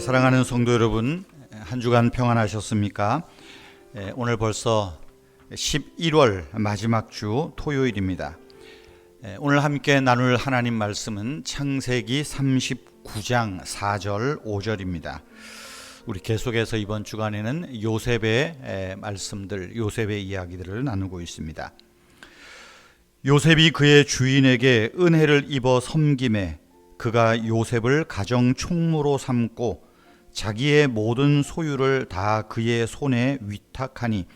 사랑하는 성도 여러분, 한 주간 평안하셨습니까? 예, 오늘 벌써 11월 마지막 주 토요일입니다. 예, 오늘 함께 나눌 하나님 말씀은 창세기 39장 4절 5절입니다. 우리 계속해서 이번 주간에는 요셉의 예, 말씀들, 요셉의 이야기들을 나누고 있습니다. 요셉이 그의 주인에게 은혜를 입어 섬김에 그가 요셉을 가정 총무로 삼고 자기의 모든 소유를 다 그의 손에 위탁하니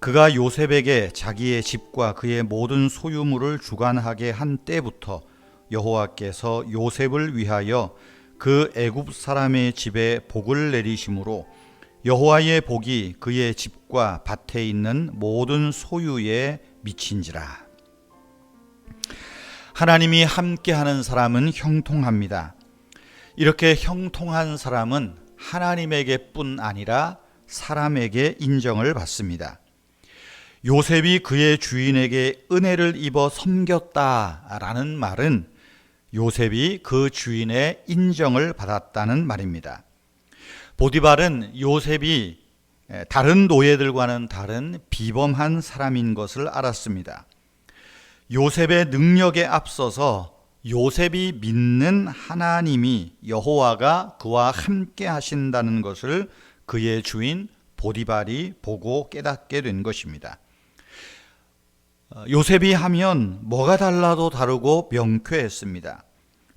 그가 요셉에게 자기의 집과 그의 모든 소유물을 주관하게 한 때부터 여호와께서 요셉을 위하여 그 애굽 사람의 집에 복을 내리심으로 여호와의 복이 그의 집과 밭에 있는 모든 소유에 미친지라. 하나님이 함께하는 사람은 형통합니다. 이렇게 형통한 사람은 하나님에게뿐 아니라 사람에게 인정을 받습니다. 요셉이 그의 주인에게 은혜를 입어 섬겼다라는 말은 요셉이 그 주인의 인정을 받았다는 말입니다. 보디발은 요셉이 다른 노예들과는 다른 비범한 사람인 것을 알았습니다. 요셉의 능력에 앞서서 요셉이 믿는 하나님이 여호와가 그와 함께 하신다는 것을 그의 주인 보디발이 보고 깨닫게 된 것입니다. 어, 요셉이 하면 뭐가 달라도 다르고 명쾌했습니다.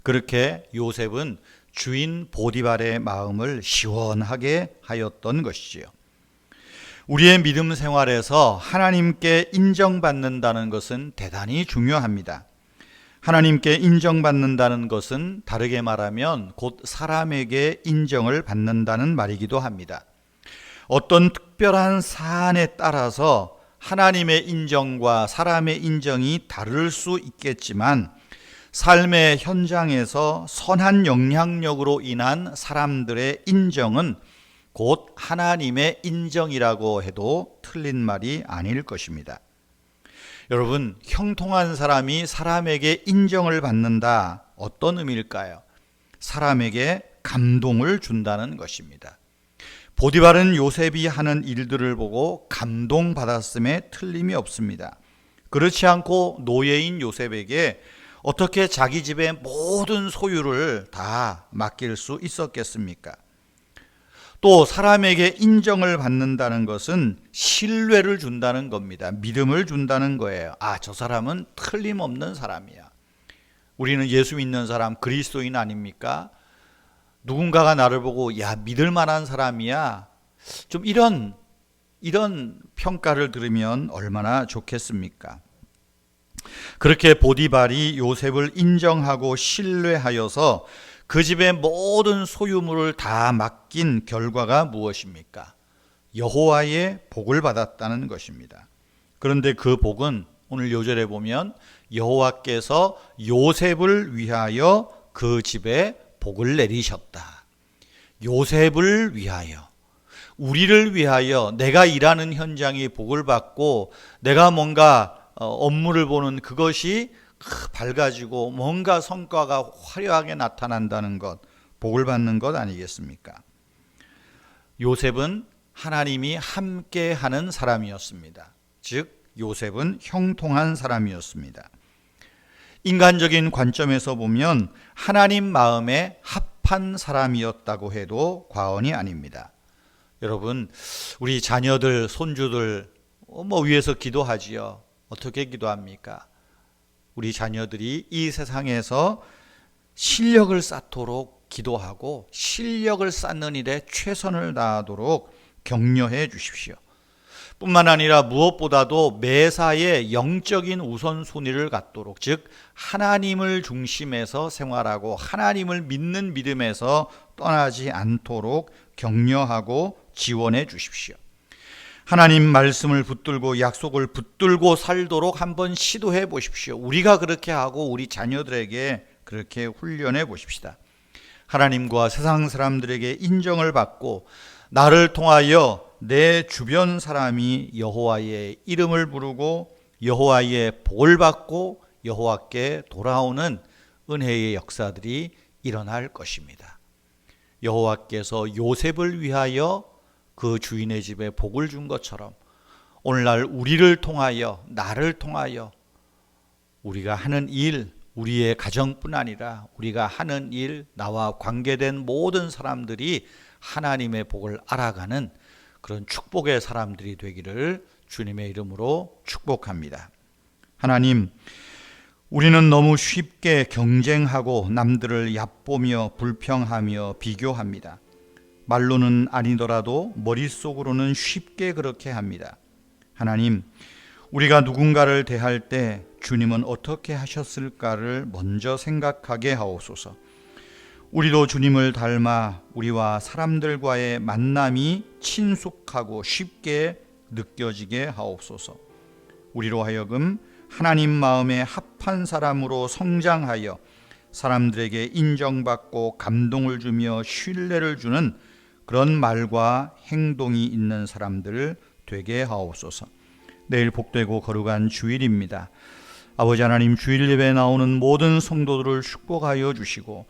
그렇게 요셉은 주인 보디발의 마음을 시원하게 하였던 것이지요. 우리의 믿음 생활에서 하나님께 인정받는다는 것은 대단히 중요합니다. 하나님께 인정받는다는 것은 다르게 말하면 곧 사람에게 인정을 받는다는 말이기도 합니다. 어떤 특별한 사안에 따라서 하나님의 인정과 사람의 인정이 다를 수 있겠지만 삶의 현장에서 선한 영향력으로 인한 사람들의 인정은 곧 하나님의 인정이라고 해도 틀린 말이 아닐 것입니다. 여러분, 형통한 사람이 사람에게 인정을 받는다. 어떤 의미일까요? 사람에게 감동을 준다는 것입니다. 보디발은 요셉이 하는 일들을 보고 감동받았음에 틀림이 없습니다. 그렇지 않고 노예인 요셉에게 어떻게 자기 집의 모든 소유를 다 맡길 수 있었겠습니까? 또 사람에게 인정을 받는다는 것은 신뢰를 준다는 겁니다. 믿음을 준다는 거예요. 아, 저 사람은 틀림없는 사람이야. 우리는 예수 믿는 사람, 그리스도인 아닙니까? 누군가가 나를 보고, 야, 믿을 만한 사람이야. 좀 이런, 이런 평가를 들으면 얼마나 좋겠습니까? 그렇게 보디발이 요셉을 인정하고 신뢰하여서 그 집의 모든 소유물을 다 맡긴 결과가 무엇입니까? 여호와의 복을 받았다는 것입니다. 그런데 그 복은 오늘 요절에 보면 여호와께서 요셉을 위하여 그 집에 복을 내리셨다. 요셉을 위하여 우리를 위하여 내가 일하는 현장이 복을 받고 내가 뭔가 어, 업무를 보는 그것이 밝아지고 뭔가 성과가 화려하게 나타난다는 것, 복을 받는 것 아니겠습니까? 요셉은 하나님이 함께 하는 사람이었습니다. 즉, 요셉은 형통한 사람이었습니다. 인간적인 관점에서 보면 하나님 마음에 합한 사람이었다고 해도 과언이 아닙니다. 여러분, 우리 자녀들, 손주들, 뭐 위해서 기도하지요. 어떻게 기도합니까? 우리 자녀들이 이 세상에서 실력을 쌓도록 기도하고 실력을 쌓는 일에 최선을 다하도록 격려해 주십시오. 뿐만 아니라 무엇보다도 매사에 영적인 우선순위를 갖도록 즉 하나님을 중심에서 생활하고 하나님을 믿는 믿음에서 떠나지 않도록 격려하고 지원해 주십시오. 하나님 말씀을 붙들고 약속을 붙들고 살도록 한번 시도해 보십시오. 우리가 그렇게 하고 우리 자녀들에게 그렇게 훈련해 보십시다. 하나님과 세상 사람들에게 인정을 받고 나를 통하여 내 주변 사람이 여호와의 이름을 부르고 여호와의 복을 받고 여호와께 돌아오는 은혜의 역사들이 일어날 것입니다. 여호와께서 요셉을 위하여 그 주인의 집에 복을 준 것처럼 오늘날 우리를 통하여 나를 통하여 우리가 하는 일, 우리의 가정뿐 아니라 우리가 하는 일, 나와 관계된 모든 사람들이 하나님의 복을 알아가는 그런 축복의 사람들이 되기를 주님의 이름으로 축복합니다. 하나님, 우리는 너무 쉽게 경쟁하고 남들을 얕보며 불평하며 비교합니다. 말로는 아니더라도 머릿속으로는 쉽게 그렇게 합니다. 하나님, 우리가 누군가를 대할 때 주님은 어떻게 하셨을까를 먼저 생각하게 하옵소서. 우리도 주님을 닮아 우리와 사람들과의 만남이 친숙하고 쉽게 느껴지게 하옵소서. 우리로 하여금 하나님 마음에 합한 사람으로 성장하여 사람들에게 인정받고 감동을 주며 신뢰를 주는 그런 말과 행동이 있는 사람들 되게 하옵소서. 내일 복되고 거룩한 주일입니다. 아버지 하나님 주일 예배에 나오는 모든 성도들을 축복하여 주시고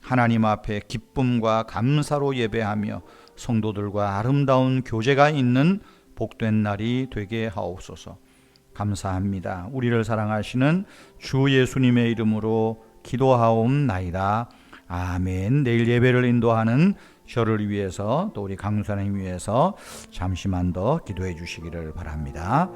하나님 앞에 기쁨과 감사로 예배하며 성도들과 아름다운 교제가 있는 복된 날이 되게 하옵소서. 감사합니다. 우리를 사랑하시는 주 예수님의 이름으로 기도하옵나이다. 아멘. 내일 예배를 인도하는 저를 위해서 또 우리 강수사님 위해서 잠시만 더 기도해 주시기를 바랍니다.